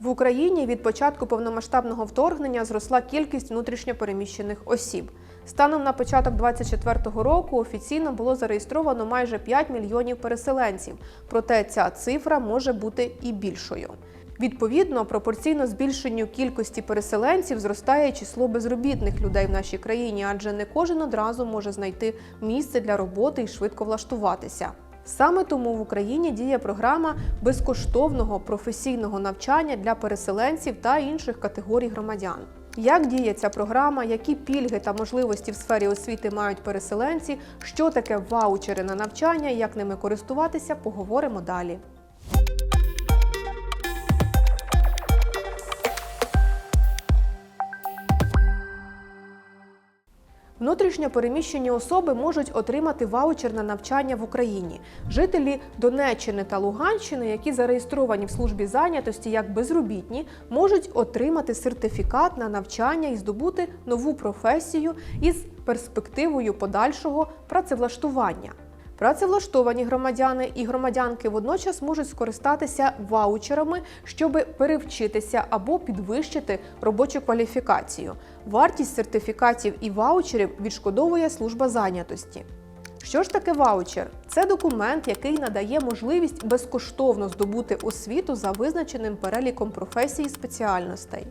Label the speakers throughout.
Speaker 1: В Україні від початку повномасштабного вторгнення зросла кількість внутрішньопереміщених осіб. Станом на початок 2024 року офіційно було зареєстровано майже 5 мільйонів переселенців, проте ця цифра може бути і більшою. Відповідно, пропорційно збільшенню кількості переселенців зростає число безробітних людей в нашій країні, адже не кожен одразу може знайти місце для роботи і швидко влаштуватися. Саме тому в Україні діє програма безкоштовного професійного навчання для переселенців та інших категорій громадян. Як діє ця програма, які пільги та можливості в сфері освіти мають переселенці, що таке ваучери на навчання, як ними користуватися, поговоримо далі. Внутрішньо переміщені особи можуть отримати ваучер на навчання в Україні. Жителі Донеччини та Луганщини, які зареєстровані в службі зайнятості як безробітні, можуть отримати сертифікат на навчання і здобути нову професію із перспективою подальшого працевлаштування. Працевлаштовані громадяни і громадянки водночас можуть скористатися ваучерами, щоб перевчитися або підвищити робочу кваліфікацію. Вартість сертифікатів і ваучерів відшкодовує служба зайнятості. Що ж таке ваучер? Це документ, який надає можливість безкоштовно здобути освіту за визначеним переліком професій і спеціальностей.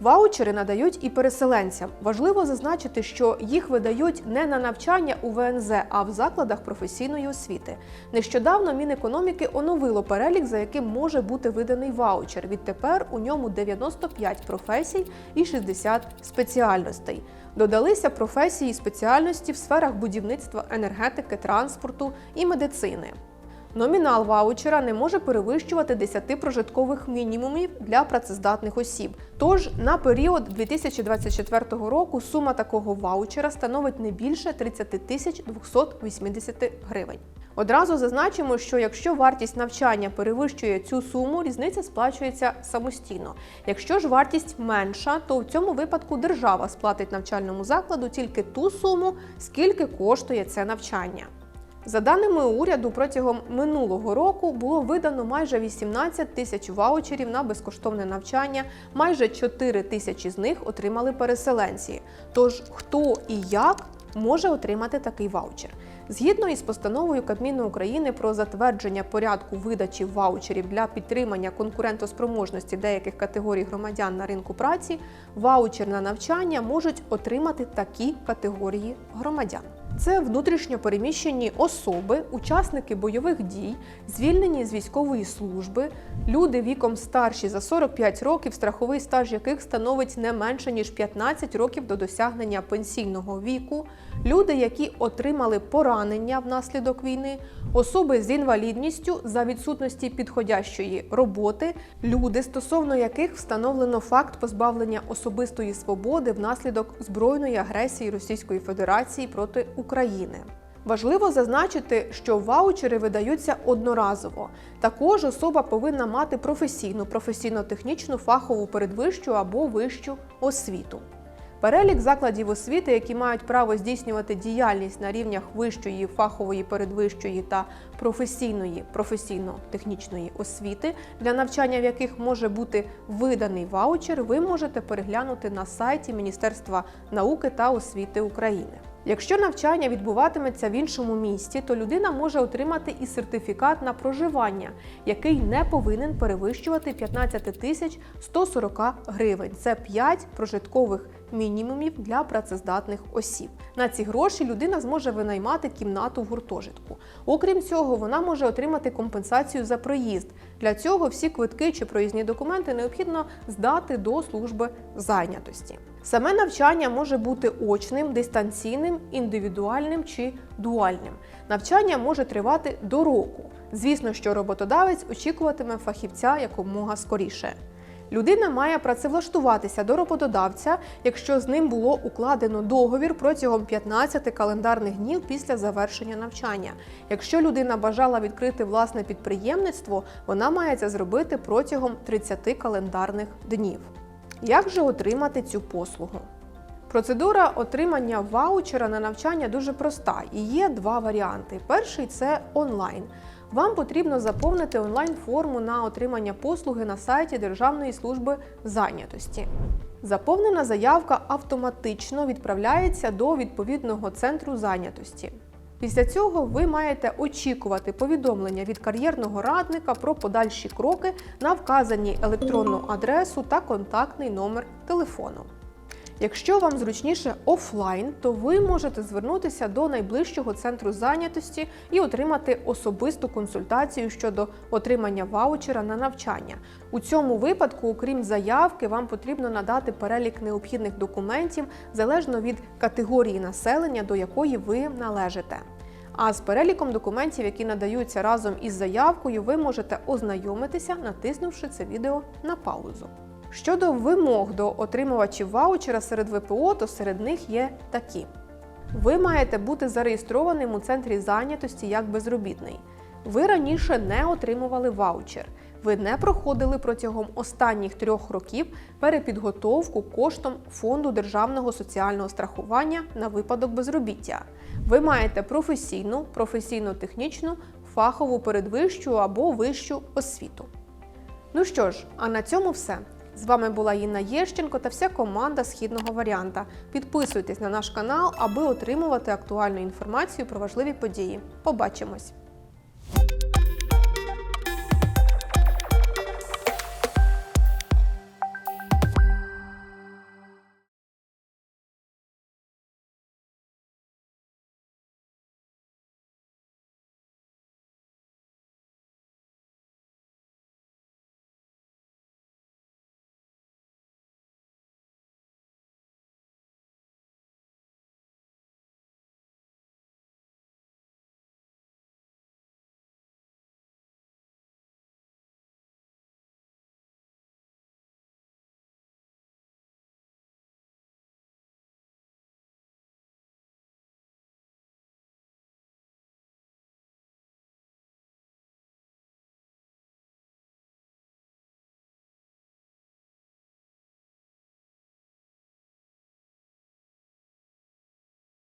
Speaker 1: Ваучери надають і переселенцям. Важливо зазначити, що їх видають не на навчання у ВНЗ, а в закладах професійної освіти. Нещодавно Мінекономіки оновило перелік, за яким може бути виданий ваучер. Відтепер у ньому 95 професій і 60 спеціальностей. Додалися професії і спеціальності в сферах будівництва, енергетики, транспорту і медицини. Номінал ваучера не може перевищувати 10 прожиткових мінімумів для працездатних осіб. Тож на період 2024 року сума такого ваучера становить не більше 30 тисяч 280 гривень. Одразу зазначимо, що якщо вартість навчання перевищує цю суму, різниця сплачується самостійно. Якщо ж вартість менша, то в цьому випадку держава сплатить навчальному закладу тільки ту суму, скільки коштує це навчання. За даними уряду, протягом минулого року було видано майже 18 тисяч ваучерів на безкоштовне навчання. Майже 4 тисячі з них отримали переселенці. Тож хто і як може отримати такий ваучер? Згідно із постановою Кабміну України про затвердження порядку видачі ваучерів для підтримання конкурентоспроможності деяких категорій громадян на ринку праці, ваучер на навчання можуть отримати такі категорії громадян. Це внутрішньо переміщені особи, учасники бойових дій, звільнені з військової служби, люди віком старші за 45 років, страховий стаж яких становить не менше ніж 15 років до досягнення пенсійного віку, люди, які отримали поранення внаслідок війни, особи з інвалідністю за відсутності підходящої роботи, люди, стосовно яких встановлено факт позбавлення особистої свободи внаслідок збройної агресії Російської Федерації проти України. Важливо зазначити, що ваучери видаються одноразово. Також особа повинна мати професійну, професійно-технічну фахову передвищу або вищу освіту. Перелік закладів освіти, які мають право здійснювати діяльність на рівнях вищої, фахової, передвищої та професійної, професійно-технічної освіти, для навчання в яких може бути виданий ваучер, ви можете переглянути на сайті Міністерства науки та освіти України. Якщо навчання відбуватиметься в іншому місті, то людина може отримати і сертифікат на проживання, який не повинен перевищувати 15 тисяч 140 гривень. Це 5 прожиткових мінімумів для працездатних осіб. На ці гроші людина зможе винаймати кімнату в гуртожитку. Окрім цього, вона може отримати компенсацію за проїзд. Для цього всі квитки чи проїзні документи необхідно здати до служби зайнятості. Саме навчання може бути очним, дистанційним, індивідуальним чи дуальним. Навчання може тривати до року. Звісно, що роботодавець очікуватиме фахівця якомога скоріше. Людина має працевлаштуватися до роботодавця, якщо з ним було укладено договір протягом 15 календарних днів після завершення навчання. Якщо людина бажала відкрити власне підприємництво, вона має це зробити протягом 30 календарних днів. Як же отримати цю послугу? Процедура отримання ваучера на навчання дуже проста і є два варіанти. Перший це онлайн. Вам потрібно заповнити онлайн-форму на отримання послуги на сайті Державної служби зайнятості. Заповнена заявка автоматично відправляється до відповідного центру зайнятості. Після цього ви маєте очікувати повідомлення від кар'єрного радника про подальші кроки на вказані електронну адресу та контактний номер телефону. Якщо вам зручніше офлайн, то ви можете звернутися до найближчого центру зайнятості і отримати особисту консультацію щодо отримання ваучера на навчання. У цьому випадку, окрім заявки, вам потрібно надати перелік необхідних документів залежно від категорії населення, до якої ви належите. А з переліком документів, які надаються разом із заявкою, ви можете ознайомитися, натиснувши це відео на паузу. Щодо вимог до отримувачів ваучера серед ВПО, то серед них є такі: ви маєте бути зареєстрованим у центрі зайнятості як безробітний. Ви раніше не отримували ваучер. Ви не проходили протягом останніх трьох років перепідготовку коштом фонду державного соціального страхування на випадок безробіття. Ви маєте професійну, професійно-технічну, фахову передвищу або вищу освіту. Ну що ж, а на цьому все. З вами була Інна Єщенко та вся команда східного варіанта. Підписуйтесь на наш канал, аби отримувати актуальну інформацію про важливі події. Побачимось!